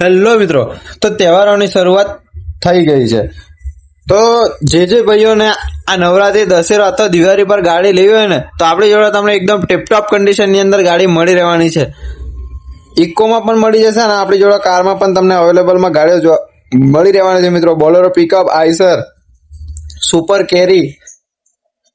Hello મિત્રો, તો તહેવારોની શરૂઆત થઈ ગઈ છે. તો જે જે ભાઈઓને આ નવરાત્રી, દશેરા અથવા દિવાળી પર ગાડી લેવી હોય ને, તો આપણી જોડે તમને એકદમ ટીપટોપ કન્ડિશનની અંદર ગાડી મળી રહેવાની છે. ઇકોમાં પણ મળી જશે અને આપણી જોડે કારમાં પણ તમને અવેલેબલમાં ગાડીઓ મળી રહેવાની છે મિત્રો. Bolero pickup Eicher super carry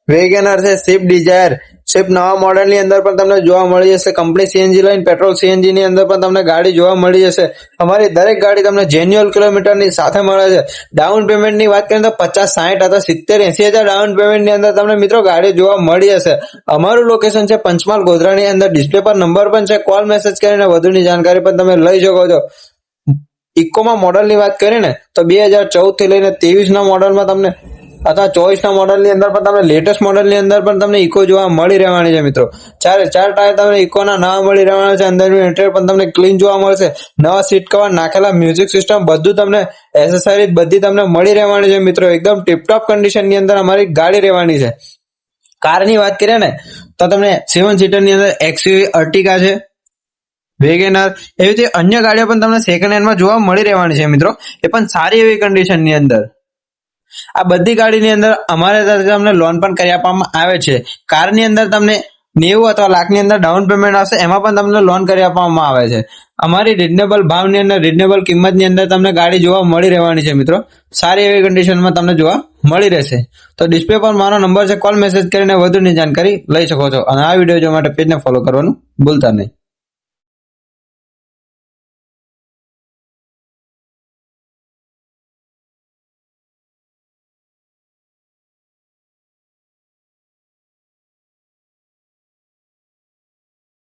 WagonR છે સ્વિફ્ટ ડિઝાયર સ્વિફ્ટ નવા મોડેલની અંદર પણ તમને જોવા મળી જશે. કંપની સીએનજી લઈને પેટ્રોલ સીએનજી ની અંદર પણ તમને ગાડી જોવા મળી જશે. અમારી દરેક ગાડી તમને જેન્યુઅલ કિલોમીટરની સાથે મળે છે. ડાઉન પેમેન્ટની વાત કરીએ તો પચાસ સાઠ અથવા સિત્તેર, એસી હજાર ડાઉન પેમેન્ટની અંદર તમને મિત્રો ગાડી જોવા મળી જશે. અમારું લોકેશન છે પંચમહાલ ગોધરાની અંદર. ડિસ્પ્લે પર નંબર પણ છે. કોલ મેસેજ કરીને વધુની જાણકારી પણ તમે લઈ શકો છો. ઇકોમાં મોડલની વાત કરીએ ને, તો બે હજાર ચૌદથી લઈને ત્રેવીસ ના મોડલમાં તમને અથવા ચોવીસ ના મોડલની અંદર પણ તમને લેટેસ્ટ મોડલની અંદર પણ તમને ઇકો જોવા મળી રહેવાની છે મિત્રો. ચારે ચાર ટાયર તમને ઇકોના નવા મળી રહેવાના છે. અંદરનું ઇન્ટેરિયર પણ તમને ક્લીન જોવા મળશે. નવા સીટ કવર નાખેલા મ્યુઝિક સિસ્ટમ બધું તમને એસેસરીઝ બધી તમને મળી રહેવાની છે મિત્રો. એકદમ ટીપટોપ કન્ડિશનની અંદર અમારી ગાડી રહેવાની છે. કારની વાત કરીએ ને, તો તમને સેવન સીટરની અંદર એક્સયુવી અર્ટિકા છે. વેગેનર એવી રીતે અન્ય ગાડીઓ પણ તમને સેકન્ડ હેન્ડમાં જોવા મળી રહેવાની છે મિત્રો. એ પણ સારી એવી કન્ડિશનની અંદર. આ બધી ગાડીની અંદર અમારે તરફથી તમને લોન પણ કરી આપવામાં આવે છે. કારની અંદર તમને નેવું અથવા લાખની અંદર ડાઉન પેમેન્ટ આવશે, એમાં પણ તમને લોન કરી આપવામાં આવે છે. અમારી રિઝનેબલ ભાવની અંદર રિઝનેબલ કિંમતની અંદર તમને ગાડી જોવા મળી રહેવાની છે મિત્રો. સારી એવી કન્ડિશનમાં તમને જોવા મળી રહેશે. તો ડિસ્પ્લે પર મારો નંબર છે કોલ મેસેજ કરીને વધુની જાણકારી લઈ શકો છો. અને આ વીડિયો જોવા માટે પેજને ફોલો કરવાનું ભૂલતા નહીં.